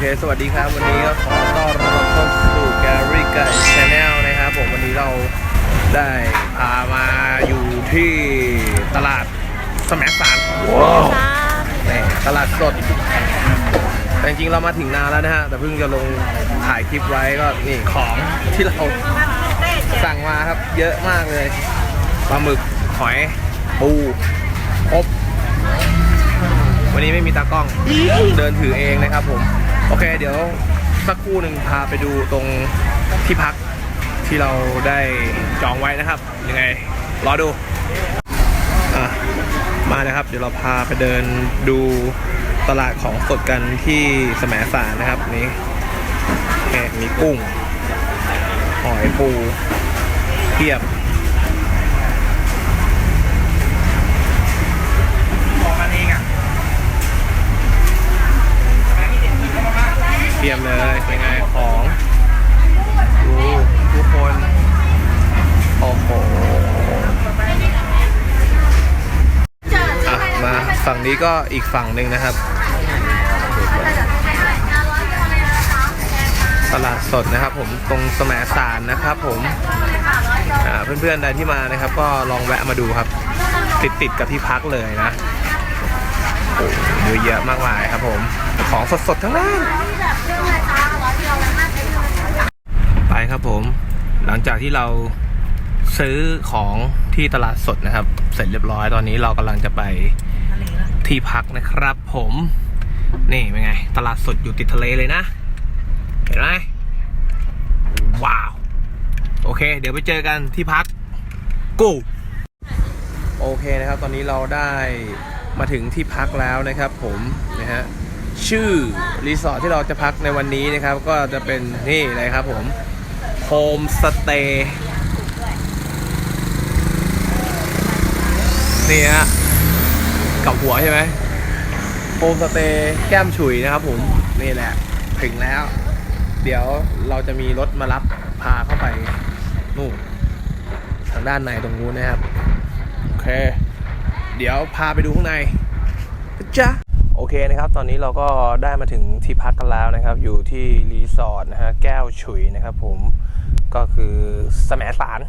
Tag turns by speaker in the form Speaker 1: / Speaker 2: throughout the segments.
Speaker 1: เค สวัสดีครับ วันนี้ก็ขอต้อนรับเข้าสู่แกรี่ไก่ชาแนลนะครับผมวันนี้เราได้พามาอยู่ที่ตลาดสมสารว้าวนี่ตลาดสด แต่จริงๆเรามาถึงนานแล้วนะฮะ แต่เพิ่งจะลงถ่ายคลิปไว้ก็นี่ของที่เราสั่งมาครับเยอะมากเลยปลาหมึกหอยปูครบวันนี้ไม่มีตากล้อง เดินถือเองนะครับผม โอเค เดี๋ยวสักครู่หนึ่งพาไปดูตรงที่พักที่เราได้จองไว้นะครับ ยังไง รอดูอมานะครับ เดี๋ยวเราพาไปเดินดูตลาดของสดกันที่สมสารนะครับนี่มีกุ้ง หอยปูเทียบ รียมเลยเป็นไงของดูทุกคนโอ้โหอะมาฝั่งนี้ก็อีกฝั่งหนึ่งนะครับ ตลาดสดนะครับ ผมตรงสมสารนะครับผมเพื่อนๆใดที่มานะครับ ก็ลองแวะมาดูครับ ติดติดๆกับที่พักเลยนะ โอ้เยอะแยะมากมายครับผม ของสดๆทั้งนั้น ไปครับผม หลังจากที่เราซื้อของที่ตลาดสดนะครับ เสร็จเรียบร้อยตอนนี้เรากำลังจะไปที่พักนะครับผม นี่เป็นไง ตลาดสดอยู่ติดทะเลเลยนะ เห็นไหมว้าว โอเค เดี๋ยวไปเจอกันที่พักกู โอเคนะครับ ตอนนี้เราได้ มาถึงที่พักแล้วนะครับผมนะฮะชื่อรีสอร์ทที่เราจะพักในวันนี้นะครับ ก็จะเป็นนี่เลยครับผมโฮมสเตย์นี่ฮะกับหัวใช่ไหมโฮมสเตย์แก้มฉุยนะครับผมนี่แหละถึงแล้ว เดี๋ยวเราจะมีรถมารับพาเข้าไปนู่นทางด้านในตรงนู้นนะครับ โอเค เดี๋ยวพาไปดูข้างในจ๊ะโอเคนะครับ ตอนนี้เราก็ได้มาถึงที่พักกันแล้วนะครับ อยู่ที่รีสอร์ทนะฮะแก้วฉุยนะครับผมก็คือสมสาร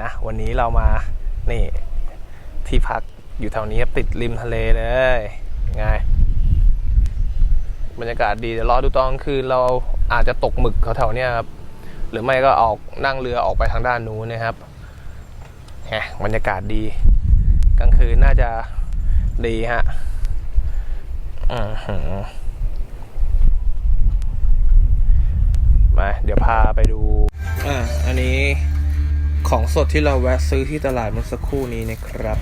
Speaker 1: นะวันนี้เรามานี่ที่พักอยู่แถวนี้ครับติดริมทะเลเลยไงบรรยากาศดีเดี๋ยวรอดูตอนกลางคืนเราอาจจะตกหมึกแถวๆเนี้ยครับหรือไม่ก็ออกนั่งเรือออกไปทางด้านนู้นนะครับแหมบรรยากาศดี กลางคืนน่าจะดีฮะอือหือมาเดี๋ยวพาไปดู อ่า อันนี้ของสดที่เราแวะซื้อที่ตลาดเมื่อสักครู่นี้นะครับ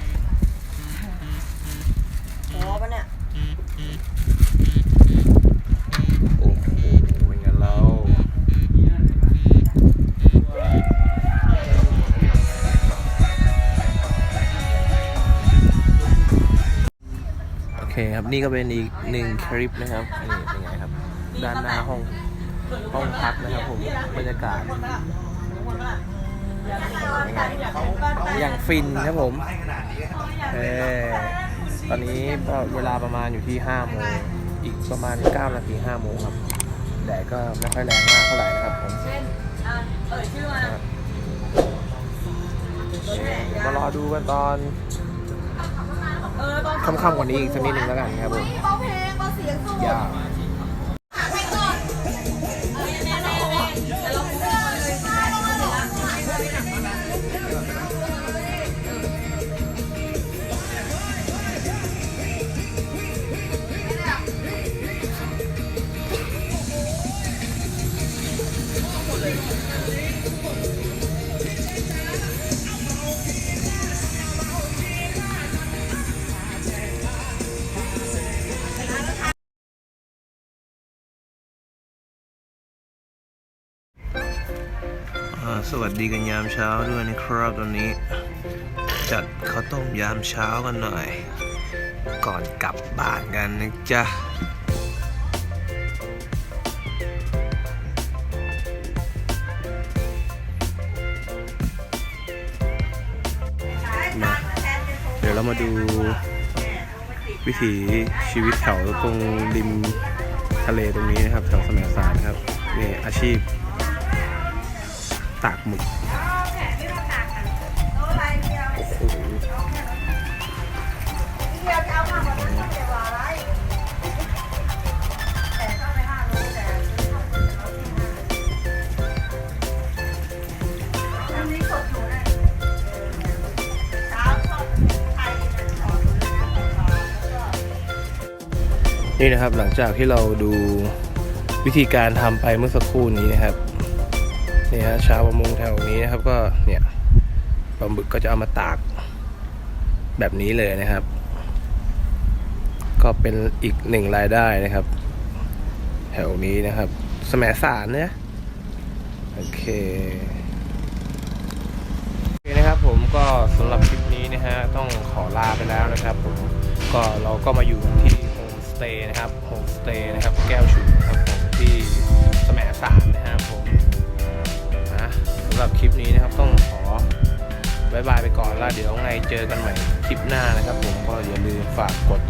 Speaker 2: เค
Speaker 1: ครับนี่ก็เป็นอีกหนึ่งคลิปนะครับนี่เป็นไงครับ ด้านหน้าห้องห้องพักนะครับผมบรรยากาศอย่างฟินครับผมเออตอนนี้เวลาประมาณอยู่ที่5โมงอีกประมาณ9นาที5โมงครับแดดก็ไม่ค่อยแรงมากเท่าไหร่นะครับผม
Speaker 2: มา
Speaker 1: รอดูกันตอน ค่ำๆกว่านี้อีกสักนิดหนึ่งแล้วกันครับผม
Speaker 2: เบาเพลงเบาเสียงสูง
Speaker 1: ยา สวัสดีกันยามเช้าด้วยนะครับตอนนี้ จัดข้าวต้มยามเช้ากันหน่อย ก่อนกลับบ้านกันนะจ๊ะมาเดี๋ยวเรามาดูวิถีชีวิตแถวตรงริมทะเลตรงนี้นะครับแถวสมสารครับนี่อาชีพ ตากหมึกโอ้โหนี่นะครับหลังจากที่เราดูวิธีการทำไปเมื่อสักครู่นี้นะครับ นี่ฮะชาวประมงแถวนี้นะครับก็เนี่ยปลาหมึกก็จะเอามาตากแบบนี้เลยนะครับ ก็เป็นอีกหนึ่งรายได้นะครับ แถวนี้นะครับ สมสารเนี่ยโอเคโอเคนะครับผมก็สำหรับคลิปนี้นะฮะต้องขอลาไปแล้วนะครับผมก็เราก็มาอยู่ที่โฮมสเตย์นะครับโฮมสเตย์นะครับ แก้วฉุนครับผมที่สมสารนะครับผม เดี๋ยวไงเจอกันใหม่คลิปหน้านะครับผมก็อย่าลืมฝากกด